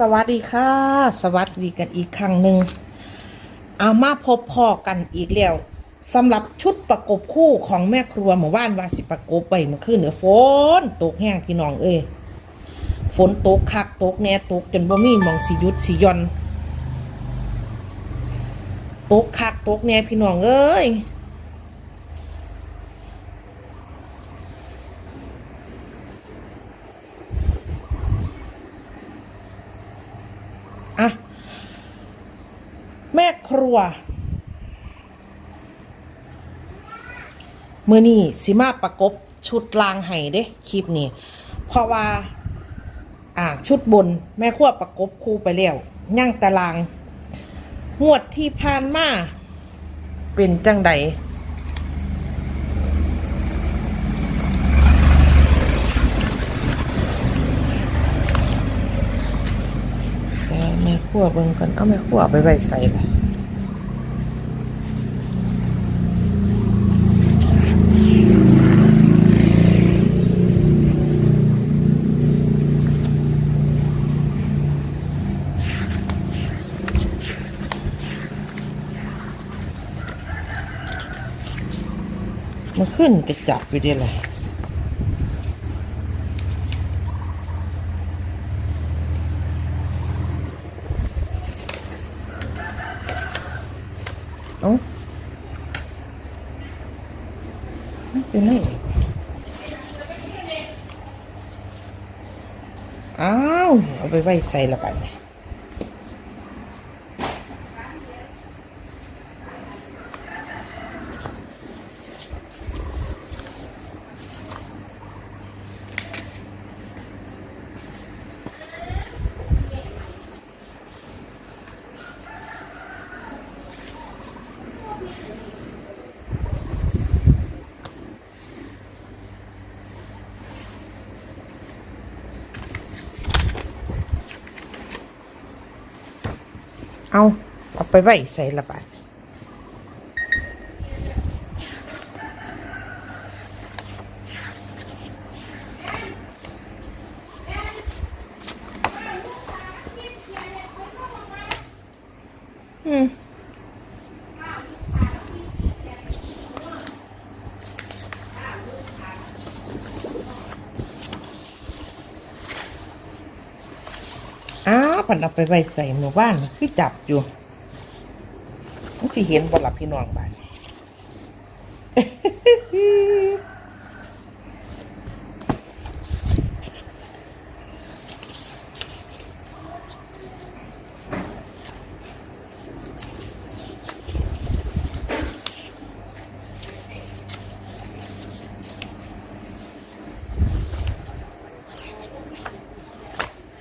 สวัสดีค่ะ สวัสดีกันอีกครั้งหนึ่งเอามาพบพอกันอีกแล้วสำหรับชุดประกบคู่ของแม่ครัวหมู่บ้านวาสิประกบไปเมื่อคืนเหนือฝนตกแห้งพี่น้องเอ้ยฝนตกคักตกแน่ตกจนบ่มีมองสิยุดสิยอนตกคักตกแน่พี่น้องเอ้ย แม่ครัว มือนี่สิมาประกบชุดลางไห้เด้คลิปนี้ เพราะว่า อ่า ชุดบนแม่ครัวประกบคู่ไปแล้วย่างตาราง งวดที่ผ่านมา เป็นจังใด แต่แม่ ขั้วเบิ่งกันเอาแม่ขั้วไปไว้ใส่ละมันขึ้นกระจับไปได้เลย เอ้าไม่เป็นไร อ้าว เอาไปไว้ใส่ละกัน เอาเอาไปไว้ใส่ละบาทม พันเอาไปไว้ใส่หมู่บ้านน่ะคือจับอยู่มันจะเห็นบ่หลับพี่น้องบ้าน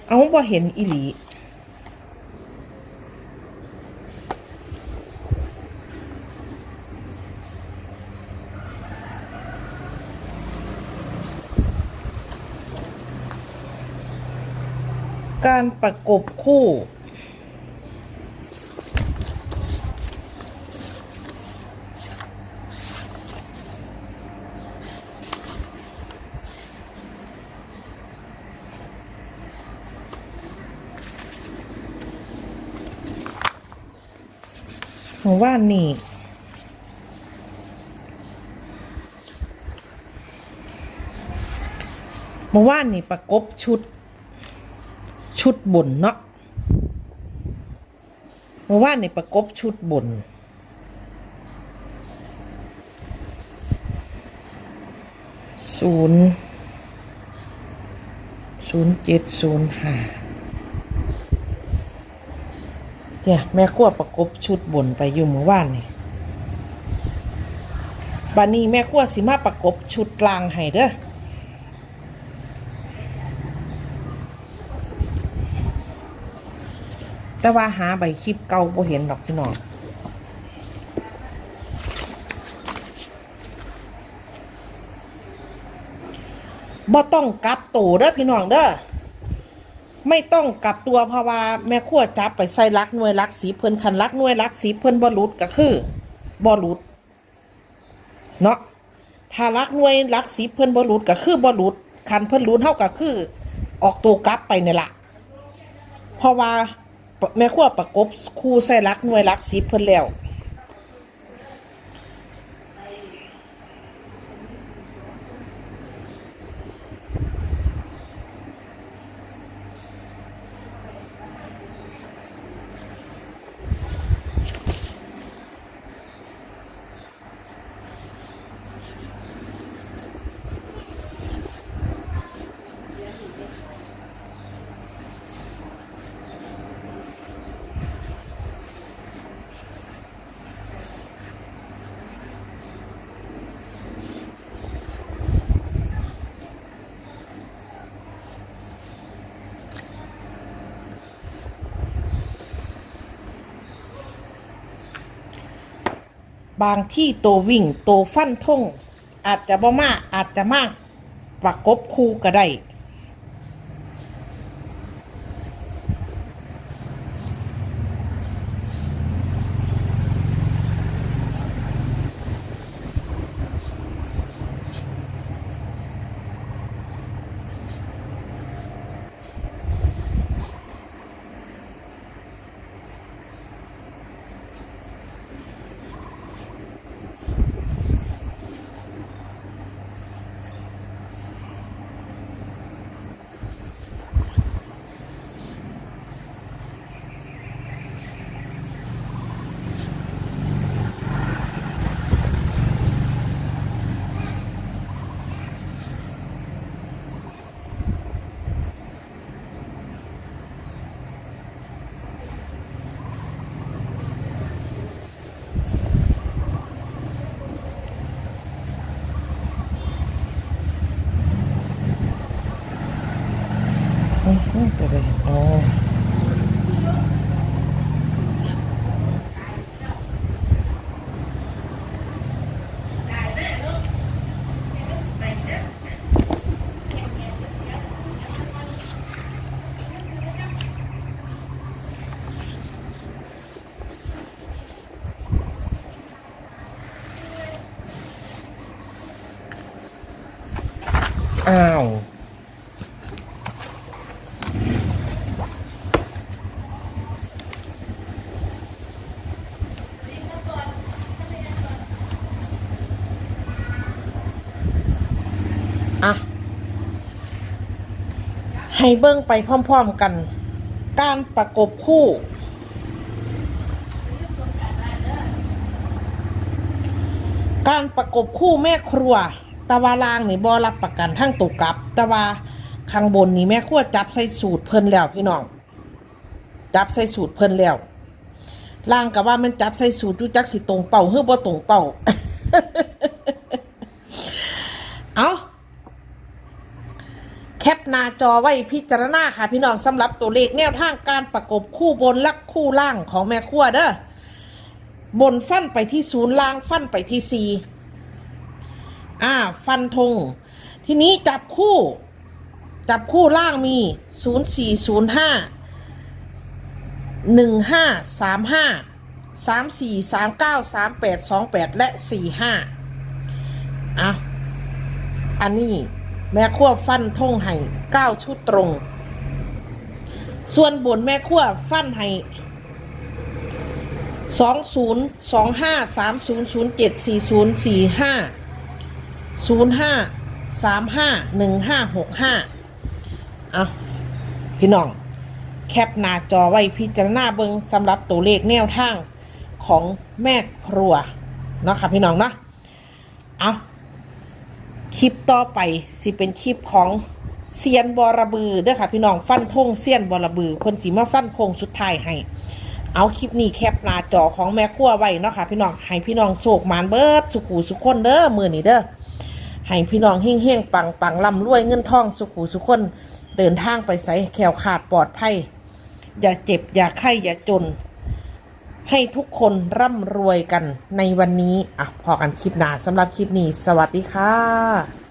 เอาบ่เห็นอีหลี การประกบคู่หมู่านนี่หมู่บ้านนี่ประกบชุด ชุดบนเนาะหมู่บ้านนี่ประกบชุดบน ศูนย์ศูนย์เจ็ดศูนย์ห้าเนี่ยแม่ขั้วประกบชุดบนไปอยู่เมื่อวานนี่บันนี้แม่ขั้วสิมาประกบชุดกลางให้เด้อ แต่ว่าหาใบคลิปเก่าบ่เห็นดอกพี่น้องบ่ต้องกลับตัวเด้อพี่น้องเด้อไม่ต้องกลับตัวเพราะว่าแม่ขั้วจับไปใส่ลักหน่วยลักสีเพิ่นคันลักหน่วยลักสีเพิ่นบ่หลุดก็คือบ่หลุดเนาะถ้าลักหน่วยลักสีเพิ่นบ่หลุดก็คือบ่หลุดคันเพิ่นลุดเท่าก็คือ ออกตัวกลับไปเนี่ยละเพราะว่า แม่ขั้วประกบคู่ใส่รักหน่วยรักสิบเพิ่นแล้ว บางที่โตวิ่งโตฟันทงอาจจะบ่มากอาจจะมากประกบคู่ก็ได้ ตัวเลยอ๋ออ้าว ให้เบิ้งไปพร้อมๆกัน การประกบคู่ การประกบคู่แม่ครัว ตะวาลางนี่บอรับประกันทั้งตกกลับต่ว่าข้างบนนี่แม่ครัวจับใส่สูตรเพิ่นแล้วพี่น้อง จับใส่สูตรเพิ่นแล้วล่างกับว่ามันจับใส่สูตรดูจักสิตรงเป่าเฮือบ่ตรงเป่า เอาแคป หน้าจอไว้พิจารณาค่ะพี่น้องสำหรับตัวเลขแนวทางการประกบคู่บนและคู่ล่างของแม่ขั้วเด้อบนฟันไปที่ศูนย์ล่างฟันไปที่สี่อ่า ฟันธงทีนี้จับคู่ จับคู่ล่างมีศูนย์สี่ศูนย์ห้าหนึ่งห้าสามห้าสามสี่สามเก้าสามแปดสองแปดและสี่ห้าอะอันนี้ แม่ขั้วฟันท่งให้เก้าชุดตรง ส่วนบนแม่ขั้วฟันให้สองศูนย์สองห้าสามศูนย์ศูนย์เจ็ดสี่ศูนย์สี่ห้าศูนย์ห้าสามห้าหนึ่งห้าหกห้าเอาพี่น้อง แคปหน้าจอไว้พิจารณาเบิงสำหรับตัวเลขแนวทางของแม่ครัว เนาะค่ะพี่น้องเนาะเอา คลิปต่อไปสิเป็นคลิปของเซียนบอระบือเด้อค่ะ พี่น้องฟันธงเซียนบอระบือเพิ่นสีมาฟันโคงสุดท้ายให้ เอาคลิปนี้แคปหน้าจอของแม่ครัวไว้เนาะค่ะ พี่น้องให้พี่น้องโชคมานเบิดสุขูสุขคนเด้อมือนี้เด้อให้พี่น้องเฮงเฮงปังปังๆร่ำรวยเงินทองสุขูสุขคนเดินทางไปใส่แขวขาดปลอดภัยอย่าเจ็บอย่าไข้อย่าจน ให้ทุกคนร่ำรวยกันในวันนี้อะพอกันคลิปหน้าสำหรับคลิปนี้ สวัสดีค่ะ